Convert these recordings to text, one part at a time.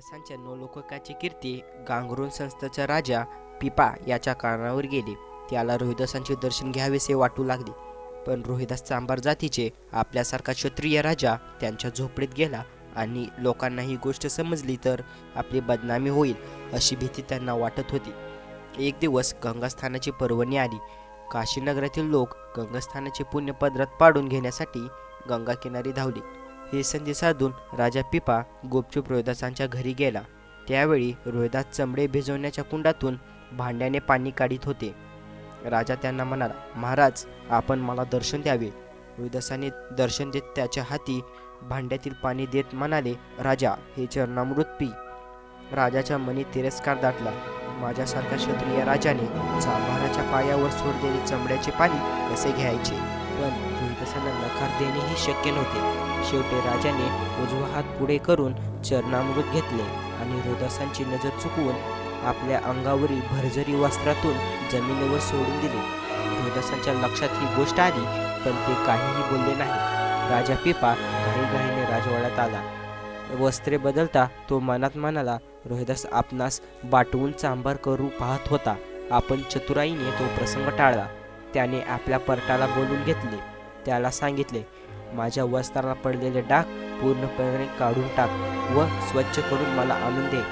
रोहिदासांच्या नवलोककाची कीर्ती गांगरुण संस्थाचा राजा पिपा याच्या कारणावर गेली. त्याला रोहिदासांचे दर्शन घ्यावेसे वाटू लागले. पण रोहिदास चांभार जातीचे आपल्यासारखा क्षत्रिय राजा त्यांच्या झोपडीत गेला आणि लोकांना ही गोष्ट समजली तर आपली बदनामी होईल अशी भीती त्यांना वाटत होती. एक दिवस गंगास्थानाची पर्वणी आली. काशीनगरातील लोक गंगास्थानाचे पुण्यपदरात पाडून घेण्यासाठी गंगा किनारी धावली. ही संधी साधून राजा पिपा गुपचूप रोहिदासांच्या घरी गेला. त्यावेळी रोहिदास चमडे भिजवण्याच्या कुंडातून भांड्याने पाणी काढीत होते. राजा त्यांना म्हणाला महाराज आपण मला दर्शन द्यावे. रोहिदासाने दर्शन देत त्याच्या हाती भांड्यातील पाणी देत म्हणाले राजा हे चरणामृत पी. राजाच्या मनी तिरस्कार दाटला. माझ्यासारख्या क्षत्रिय राजाने चांभाराच्या पायावर सोडलेले चमड्याचे पाणी कसे घ्यायचे? पण रोहिदासांना नकार देणेही शक्य नव्हते. शेवटी राजाने उजवा हात पुढे करून चरणामृत घेतले आणि रोहिदासांची नजर चुकवून आपल्या अंगावरील भरजरी वस्त्रातून जमिनीवर सोडून दिले. रोदासांच्या लक्षात ही गोष्ट आली पण ते काहीही बोलले नाही. राजा पिपा घाईघाईने राजवाड्यात आला. वस्त्रे बदलता तो मनात मनाला रोहिदास आपणास बाटवून चांबार करू पाहत होता. आपण चतुराईने तो प्रसंग टाळला. त्याने आपल्या परटाला बोलून घेतले. त्याला सांगितले माझ्या वस्त्राला पडलेले डाग पूर्णपणे काढून टाक व स्वच्छ करून मला आणून दे.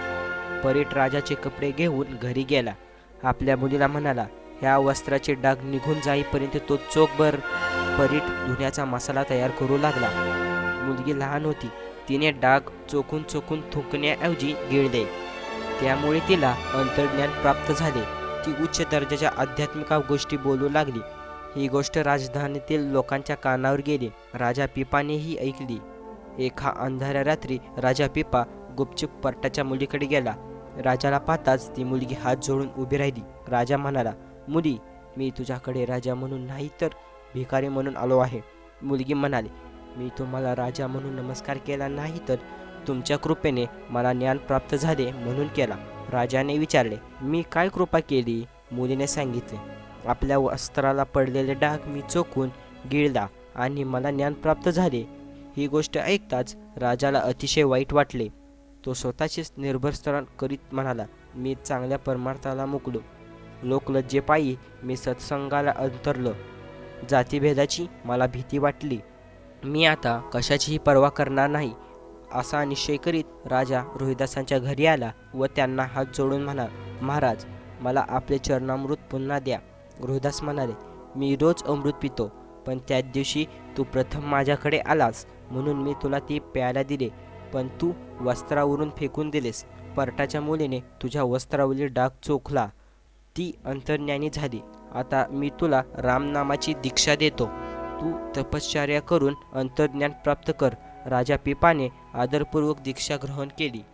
परीट राजाचे कपडे घेऊन घरी गेला. आपल्या मुलीला म्हणाला ह्या वस्त्राचे डाग निघून जाईपर्यंत तो चोखभर परीट धुण्याचा मसाला तयार करू लागला. मुलगी लहान होती तिने डाग चोखून चोखून थुंकण्याऐवजी गिळले. त्यामुळे तिला अंतर्ज्ञान प्राप्त झाले. ती उच्च दर्जाच्या आध्यात्मिक गोष्टी बोलू लागली. ही गोष्ट राजधानीतील लोकांच्या कानावर गेली. राजा पिपानेही ऐकली. एका अंधाऱ्या रात्री राजा पिपा गुपचूप पर्टाच्या मुलीकडे गेला. राजाला पाहताच ती मुलगी हात जोडून उभी राहिली. राजा म्हणाला मुली मी तुझ्याकडे राजा म्हणून नाही तर भिकारी म्हणून आलो आहे. मुलगी म्हणाली मी तुम्हाला राजा म्हणून नमस्कार केला नाही तर तुमच्या कृपेने मला ज्ञान प्राप्त झाले म्हणून केला. राजाने विचारले मी काय कृपा केली? मुलीने सांगितले आपल्या वस्त्राला पडलेले डाग मी चोखून गिळला आणि मला ज्ञान प्राप्त झाले. ही गोष्ट ऐकताच राजाला अतिशय वाईट वाटले. तो स्वतःचेच निर्भरस्तरण करीत म्हणाला मी चांगल्या परमार्थाला मुकलो. लोकलज्जेपायी मी सत्संगाला अंतरलो जातीभेदाची मला भीती वाटली. मी आता कशाचीही पर्वा करणार नाही. असा निश्चय करीत राजा रोहिदासांच्या घरी आला व त्यांना हात जोडून म्हणाला महाराज मला आपले चरणामृत पुन्हा द्या. गृहदास म्हणाले मी रोज अमृत पितो पण त्या दिवशी तू प्रथम माझ्याकडे आलास म्हणून मी तुला ती प्यायला दिले. पण तू वस्त्रावरून फेकून दिलेस. पर्टाच्या मुलीने तुझ्या वस्त्रावरील डाग चोखला. ती अंतर्ज्ञानी झाली. आता मी तुला रामनामाची दीक्षा देतो. तू तपश्चर्या करून अंतर्ज्ञान प्राप्त कर. राजा पिपाने आदरपूर्वक दीक्षा ग्रहण केली.